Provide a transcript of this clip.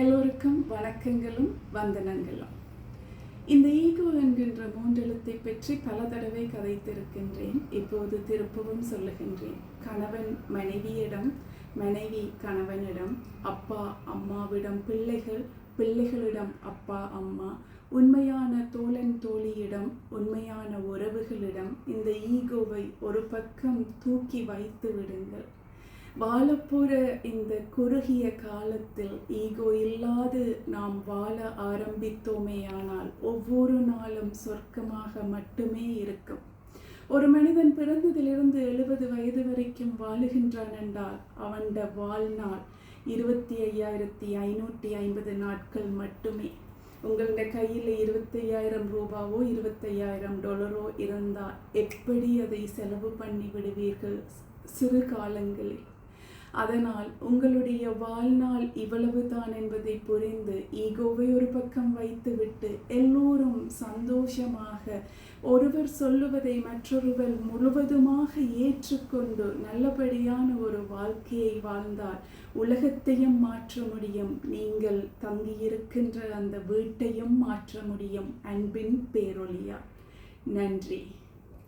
எல்லோருக்கும் வணக்கங்களும் வந்தனங்களும். இந்த ஈகோ என்கின்ற மூன்றெழுத்தை பற்றி பல தடவை கதைத்திருக்கின்றேன். இப்போது திருப்பவும் சொல்லுகின்றேன். கணவன் மனைவியிடம் மனைவி கணவனிடம் அப்பா அம்மாவிடம் பிள்ளைகள் பிள்ளைகளிடம் அப்பா அம்மா உண்மையான தோழன் தோழியிடம் உண்மையான உறவுகளிடம் இந்த ஈகோவை ஒரு பக்கம் தூக்கி வைத்து விடுங்கள். வாழப்போற இந்த குறுகிய காலத்தில் ஈகோ இல்லாது நாம் வாழ ஆரம்பித்தோமேயானால் ஒவ்வொரு நாளும் சொர்க்கமாக மட்டுமே இருக்கும். ஒரு மனிதன் பிறந்ததிலிருந்து எழுபது வயது வரைக்கும் வாழுகின்றான் என்றால் அவன்ட வாழ்நாள் இருபத்தி ஐயாயிரத்தி ஐநூற்றி ஐம்பது நாட்கள் மட்டுமே. உங்களோட கையில் இருபத்தையாயிரம் ரூபாவோ இருபத்தையாயிரம் டாலரோ இருந்தால் எப்படி அதை செலவு பண்ணி விடுவீர்கள் சிறு காலங்களில்? அதனால் உங்களுடைய வாழ்நாள் இவ்வளவுதான் என்பதை புரிந்து ஈகோவை ஒரு பக்கம் வைத்துவிட்டு எல்லோரும் சந்தோஷமாக ஒருவர் சொல்லுவதை மற்றொருவர் முழுவதுமாக ஏற்றுக்கொண்டு நல்லபடியான ஒரு வாழ்க்கையை வாழ்ந்தால் உலகத்தையும் மாற்ற முடியும். நீங்கள் தங்கியிருக்கின்ற அந்த வீட்டையும் மாற்ற முடியும். அன்பின் பேரொழியா. நன்றி.